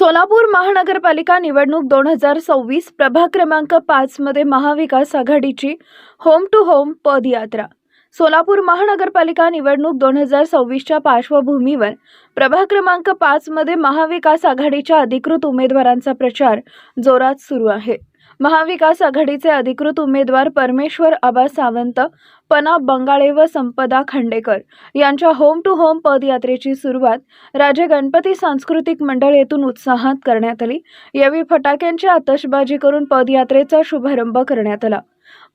सोलापूर महानगरपालिका निवडणूक दोन हजार सव्वीस प्रभाग क्रमांक पाचमध्ये महाविकास आघाडीची होम टू होम पदयात्रा. सोलापूर महानगरपालिका निवडणूक दोन हजार सव्वीसच्या पार्श्वभूमीवर प्रभाग क्रमांक पाचमध्ये महाविकास आघाडीच्या अधिकृत उमेदवारांचा प्रचार जोरात सुरू आहे. महाविकास आघाडीचे अधिकृत उमेदवार परमेश्वर आबा सावंत पना बंगाळे व संपदा खांडेकर यांच्या होम टू होम पदयात्रेची सुरुवात राजे गणपती सांस्कृतिक मंडळ येथून उत्साहात करण्यात आली. यावेळी फटाक्यांची आतषबाजी करून पदयात्रेचा शुभारंभ करण्यात आला.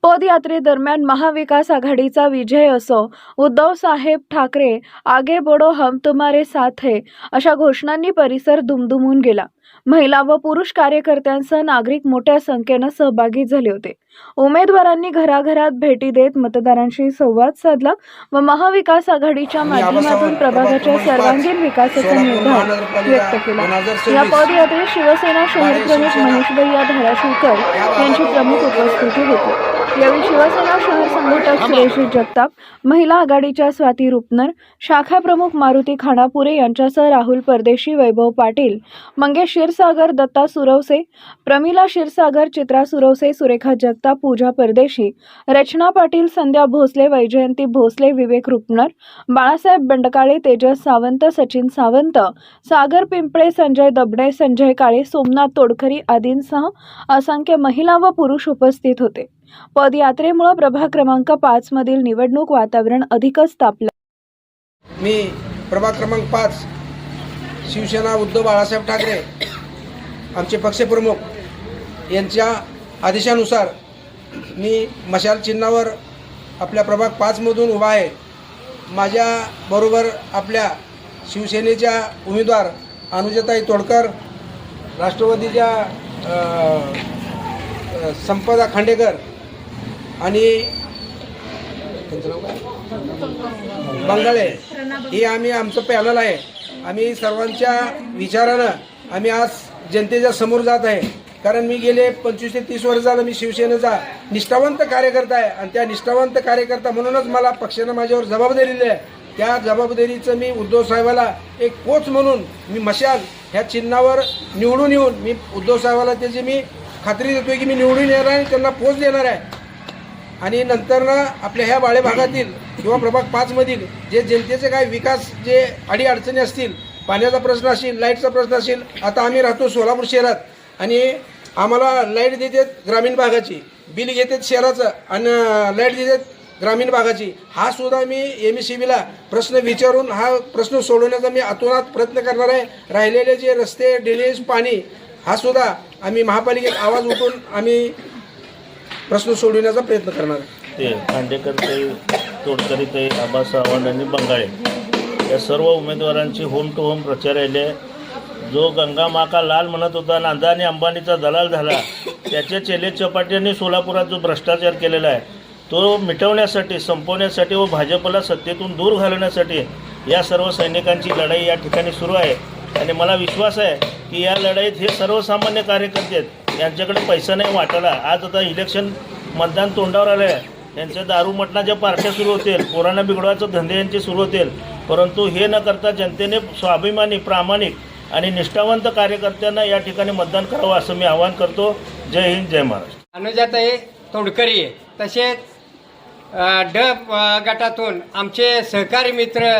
पदयात्रेदरम्यान महाविकास आघाडीचा विजय असो उद्धव साहेब ठाकरे आगे बडो हम तुम्हारे साथ है अशा घोषणांनी परिसर दुमदुमून गेला. महिला व पुरुष कार्यकर्त्यांसह नागरिक मोठ्या संख्येनं सहभागी झाले होते. उमेदवारांनी घराघरात भेटी देत मतदारांशी संवाद साधला व महाविकास आघाडीच्या माध्यमातून प्रभागाच्या सर्वांगीण विकासाचा निर्धार व्यक्त केला. या पदयात्रेत शिवसेना शहर प्रमुख महेशभैया धाराशिवकर यांची प्रमुख उपस्थिती होती. यावेळी शिवसेना शहर संघटक सुरेश जगताप महिला आघाडीच्या स्वाती रुपनर शाखा प्रमुख मारुती खानापुरे यांच्यासह राहुल परदेशी वैभव पाटील मंगेश क्षीरसागर दत्ता सुरवसे प्रमिला क्षीरसागर चित्रा सुरवसे सुरेखा जगताप पूजा परदेशी रचना पाटील संध्या भोसले वैजयंती भोसले विवेक रुपनर बाळासाहेब बंडकाळे तेजस सावंत सचिन सावंत सागर पिंपळे संजय दबडे संजय काळे सोमनाथ तोडकरी आदींसह असंख्य महिला व पुरुष उपस्थित होते. पदयात्रेमुळे प्रभाग क्रमांक पाच मधील निवडणूक वातावरण अधिकच तापलं. मी प्रभाग क्रमांक पाच शिवसेना उद्धव बाळासाहेब ठाकरे आमचे पक्षप्रमुख यांच्या आदेशानुसार मी मशाल चिन्हावर आपल्या प्रभाग पाचमधून उभा आहे. माझ्याबरोबर आपल्या शिवसेनेच्या उमेदवार अनुजताई तोडकर राष्ट्रवादीच्या संपदा खांडेकर आणि त्यांचं नाव काय? बंगाळे हे आम्ही आमचं पॅनल आहे. आम्ही सर्वांच्या विचारानं आम्ही आज जनतेच्या समोर जात आहे. कारण मी गेले पंचवीस ते तीस वर्ष झालं मी शिवसेनेचा निष्ठावंत कार्यकर्ता आहे. आणि त्या निष्ठावंत कार्यकर्ता म्हणूनच मला पक्षानं माझ्यावर जबाबदारी दिली आहे. त्या जबाबदारीचं मी उद्धव साहेबाला एक कोच म्हणून मी मशाल ह्या चिन्हावर निवडून येऊन मी उद्धव साहेबाला त्याची मी खात्री देतोय की मी निवडून येणार आहे आणि त्यांना पोच देणार आहे. आणि नंतर ना आपल्या ह्या बाळे भागातील किंवा प्रभाग पाचमधील जे जनतेचे काय विकास जे अडीअडचणी असतील पाण्याचा प्रश्न असेल लाईटचा प्रश्न असेल आता आम्ही राहतो सोलापूर शहरात. आणि आम्हाला लाइट देतात ग्रामीण भागाची बिल घेतात शहराचं आणि लाइट देतात ग्रामीण भागाची. हा सुद्धा मी एम एस सी बीला प्रश्न विचारून हा प्रश्न सोडवण्याचा मी अतोनात प्रयत्न करणार आहे. राहिलेले जे रस्ते ड्रेनेज पाणी हा सुद्धा आम्ही महापालिकेत आवाज उठून आम्ही प्रश्न सोडविण्याचा प्रयत्न करणार आहे. ते खांडेकर ते तोडकरी ते आबा सावंत आणि बंगाळे या सर्व उमेदवारांची होम टू होम प्रचार आले जो गंगा माका लाल म्हणत होता आणि अंबानीचा दलाल झाला त्याच्या चेले चपाट्यांनी सोलापुरात जो भ्रष्टाचार केलेला आहे तो मिटवण्यासाठी संपवण्यासाठी व भाजपला सत्तेतून दूर घालवण्यासाठी या सर्व सैनिकांची लढाई या ठिकाणी सुरू आहे. आणि मला विश्वास आहे की या लढाईत हे सर्वसामान्य कार्यकर्ते आहेत. यांच्याकडे पैसा नाही वाटायला. आज आता इलेक्शन मतदान तोंडावर आलं आहे यांच्या दारू मटणाच्या पार्ट्या सुरू होतील. पोरांना बिघडवायचं धंदे यांचे सुरू होतील. परंतु हे न करता जनतेने स्वाभिमानी प्रामाणिक आणि निष्ठावंत कार्यकर्त्यांना या ठिकाणी मतदान करावं असं मी आवाहन करतो. जय हिंद जय महाराष्ट्र. अनुजाताई तोडकरी तसेच ड गटातून आमचे सहकारी मित्र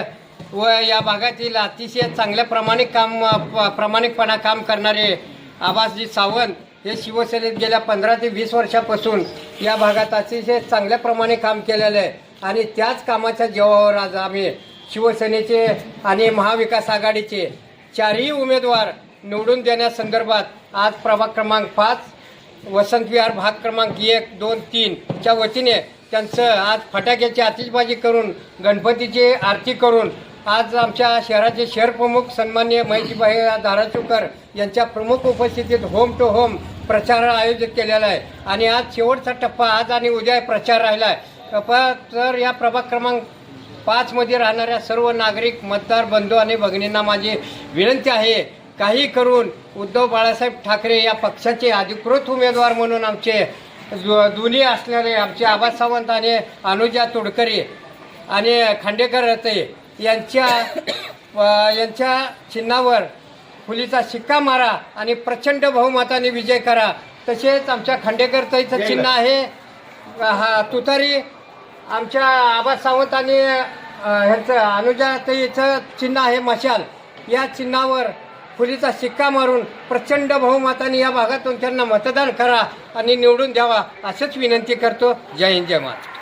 व या भागातील अतिशय चांगल्या प्रामाणिक काम प- प्रामाणिकपणा काम करणारे आबासजी सावंत हे शिवसेनेत गेल्या पंधरा ते वीस वर्षापासून या भागात अतिशय चांगल्या प्रमाणे काम केलेलं आहे. आणि त्याच कामाच्या जेवावर आज आम्ही शिवसेनेचे आणि महाविकास आघाडीचे चारही उमेदवार निवडून देण्यासंदर्भात आज प्रभाग क्रमांक पाच वसंत विहार भाग क्रमांक एक दोन तीनच्या वतीने त्यांचं आज फटाक्याची आतिषबाजी करून गणपतीची आरती करून आज आमच्या शहराचे शहरप्रमुख सन्मान्य महेशभाई धाराशिवकर यांच्या प्रमुख उपस्थितीत होम टू होम प्रचार आयोजित केलेला आहे. आणि आज शेवटचा टप्पा आज आणि उद्या प्रचार राहिला आहे. प- तर या प्रभाग क्रमांक पाचमध्ये राहणाऱ्या सर्व नागरिक मतदार बंधू आणि भगिनींना माझी विनंती आहे काही करून उद्धव बाळासाहेब ठाकरे या पक्षाचे अधिकृत उमेदवार म्हणून आमचे दोन्ही असलेले आमचे आबा सावंत आणि अनुजा तोडकरी आणि खांडेकर रते यांच्या यांच्या चिन्हावर फुलीचा शिक्का मारा आणि प्रचंड बहुमताने विजय करा. तसेच आमच्या खांडेकर ताईचं चिन्ह आहे. हा तुतारी आमच्या आबा सावंत आणि ह्याचं अनुजा ताईचं चिन्ह आहे मशाल. या चिन्हावर फुलीचा शिक्का मारून प्रचंड बहुमताने या भागातून त्यांना मतदान करा आणि निवडून द्यावा असंच विनंती करतो. जय हिंद जय महाराज